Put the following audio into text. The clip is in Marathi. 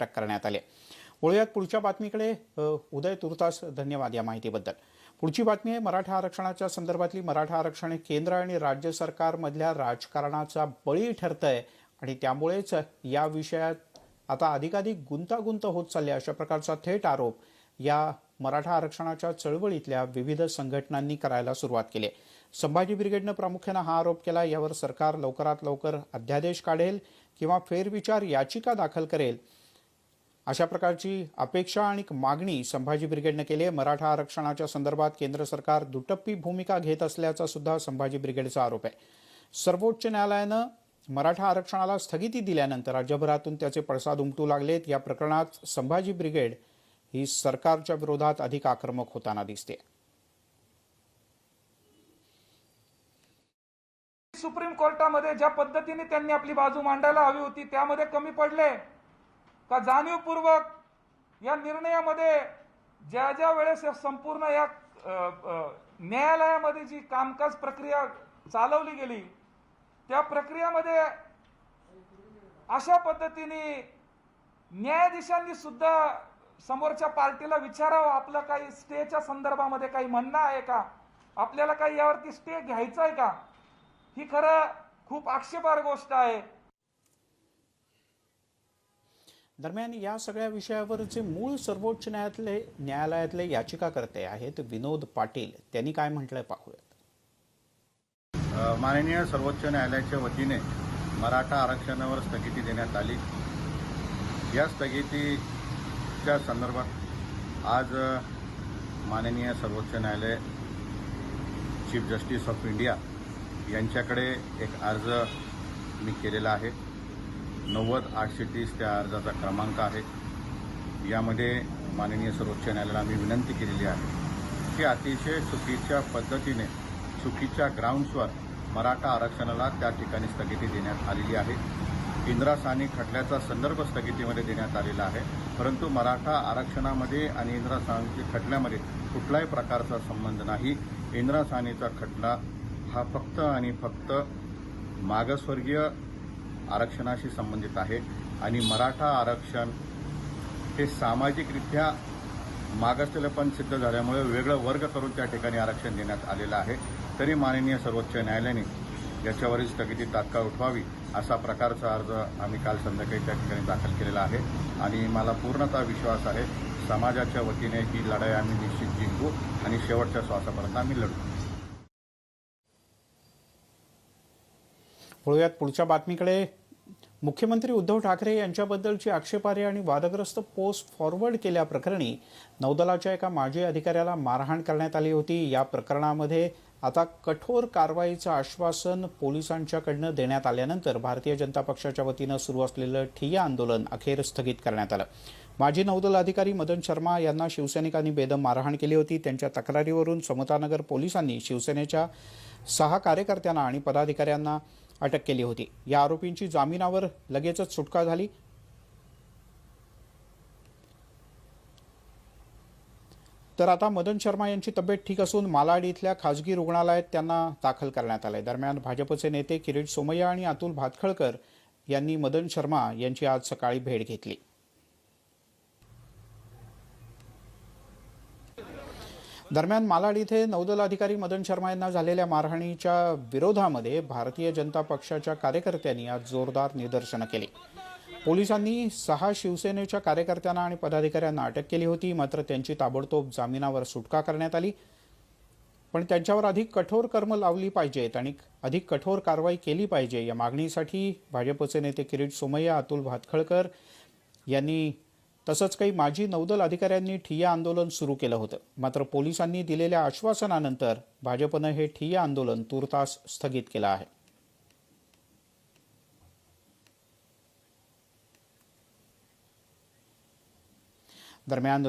अटक करण्यात आली. वळूयात पुढच्या बातमीकडे. उदय तुर्तास धन्यवाद या माहितीबद्दल. पुढची बातमी आहे मराठा आरक्षणाच्या संदर्भातली. मराठा आरक्षण हे केंद्र आणि राज्य सरकारमधल्या राजकारणाचा बळी ठरतंय आणि त्यामुळेच या विषयात आता अधिकाधिक गुंतागुंत होत चालली अशा प्रकारचा थेट आरोप या मराठा आरक्षणाच्या चळवळीतल्या विविध संघटनांनी करायला सुरुवात केली. आहे. संभाजी ब्रिगेडनं प्रामुख्यानं हा आरोप केला यावर सरकार लवकरात लवकर अध्यादेश काढेल किंवा फेरविचार याचिका दाखल करेल अशा प्रकारची अपेक्षा आणि मागणी संभाजी ब्रिगेडनं केली आहे. मराठा आरक्षणाच्या संदर्भात केंद्र सरकार दुटप्पी भूमिका घेत असल्याचा सुद्धा संभाजी ब्रिगेडचा आरोप आहे. सर्वोच्च न्यायालयानं मराठा आरक्षणाला स्थगिती दिल्यानंतर राज्यभरातून त्याचे पडसाद उमटू लागलेत. या प्रकरणात संभाजी ब्रिगेड ही सरकारच्या विरोधात अधिक आक्रमक होताना दिसते. सुप्रीम कोर्टामध्ये ज्या पद्धतीने त्यांनी आपली बाजू मांडायला हवी होती त्यामध्ये कमी पडले. का जाणीवपूर्वक या निर्णयामध्ये ज्या ज्या वेळेस या संपूर्ण या न्यायालयामध्ये जी कामकाज प्रक्रिया चालवली गेली त्या प्रक्रियामध्ये अशा पद्धतीने न्यायाधीशांनी सुद्धा समोरच्या पार्टीला विचारावं आपलं काही स्टेच्या संदर्भामध्ये काही म्हणणं आहे का? आपल्याला काही यावरती स्टे घ्यायचा आहे का? ही खरं खूप आक्षेपार गोष्ट आहे. दरम्यान या सगळ्या विषयावर जे मूळ सर्वोच्च न्यायालयातले न्यायालयातले याचिकाकर्ते आहेत विनोद पाटील त्यांनी काय म्हटलंय पाहूयात. माननीय सर्वोच्च न्यायालयाच्या वतीने मराठा आरक्षणावर स्थगिती देण्यात आली. या स्थगितीच्या संदर्भात आज माननीय सर्वोच्च न्यायालय चीफ जस्टिस ऑफ इंडिया यांच्याकडे एक अर्ज मी केलेला आहे. नव्वद आठशे तीस त्या अर्जाचा क्रमांक आहे. यामध्ये माननीय सर्वोच्च न्यायालयाला आम्ही विनंती केलेली आहे की अतिशय चुकीच्या पद्धतीने चुकीच्या ग्राउंड्सवर मराठा आरक्षणाला त्या ठिकाणी स्थगिती देण्यात आलेली आहे. इंद्रासानी खटल्याचा संदर्भ स्थगितीमध्ये देण्यात आलेला आहे. परंतु मराठा आरक्षणामध्ये आणि इंद्रासानी खटल्यामध्ये कुठलाही प्रकारचा संबंध नाही. इंद्रासानीचा खटला हा फक्त आणि फक्त मागासवर्गीय आरक्षणाशी संबंधित आहे. आणि मराठा आरक्षण हे सामाजिकरित्या मागासलेलं पण सिद्ध झाल्यामुळे वेगळं वर्ग करून त्या ठिकाणी आरक्षण देण्यात आलेलं आहे. तरी माननीय सर्वोच्च न्यायालयाने याच्यावरील स्थगिती तात्काळ उठवावी असा प्रकारचा अर्ज आम्ही काल संध्याकाळी त्या ठिकाणी दाखल केलेला आहे. आणि मला पूर्णतः विश्वास आहे समाजाच्या वतीने ही लढाई आम्ही निश्चित जिंकू आणि शेवटच्या श्वासापर्यंत आम्ही लढू. वळूयात पुढच्या बातमीकडे. मुख्यमंत्री उद्धव ठाकरे यांच्याबद्दलची आक्षेपार्ह आणि वादग्रस्त पोस्ट फॉरवर्ड केल्याप्रकरणी नौदलाच्या एका माजी अधिकाऱ्याला मारहाण करण्यात आली होती. या प्रकरणामध्ये आता कठोर कारवाईचं आश्वासन पोलिसांच्याकडनं देण्यात आल्यानंतर भारतीय जनता पक्षाच्या वतीनं सुरू असलेलं ठिय्या आंदोलन अखेर स्थगित करण्यात आलं. माजी नौदल अधिकारी मदन शर्मा यांना शिवसैनिकांनी बेदम मारहाण केली होती. त्यांच्या तक्रारीवरून समतानगर पोलिसांनी शिवसेनेच्या सहा कार्यकर्त्यांना आणि पदाधिकाऱ्यांना अटक केली होती. या आरोपींची जामिनावर लगेचच सुटका झाली. तर आता मदन शर्मा यांची तब्येत ठीक असून मालाड इथल्या खासगी रुग्णालयात त्यांना दाखल करण्यात आलंय. दरम्यान भाजपचे नेते किरीट सोमय्या आणि अतुल भातखळकर यांनी मदन शर्मा यांची आज सकाळी भेट घेतली. दरम्यान मालाड इथे नौदल अधिकारी मदन शर्मा यांना झालेल्या मारहाणीच्या विरोधामध्ये भारतीय जनता पक्षाच्या कार्यकर्त्यांनी आज जोरदार निदर्शनं केली. पोलिसांनी सहा शिवसेनेच्या कार्यकर्त्यांना आणि पदाधिकाऱ्यांना अटक केली होती मात्र त्यांची ताबडतोब जामिनावर सुटका करण्यात आली. पण त्यांच्यावर अधिक कठोर कर्म लावली पाहिजेत आणि अधिक कठोर कारवाई केली पाहिजे या मागणीसाठी भाजपचे नेते किरीट सोमय्या अतुल भातखळकर यांनी तसंच काही माजी नौदल अधिकाऱ्यांनी ठिय्या आंदोलन सुरू केलं होतं. मात्र पोलिसांनी दिलेल्या आश्वासनानंतर भाजपनं हे ठिय्या आंदोलन तूर्तास स्थगित केलं आहे. दरम्यान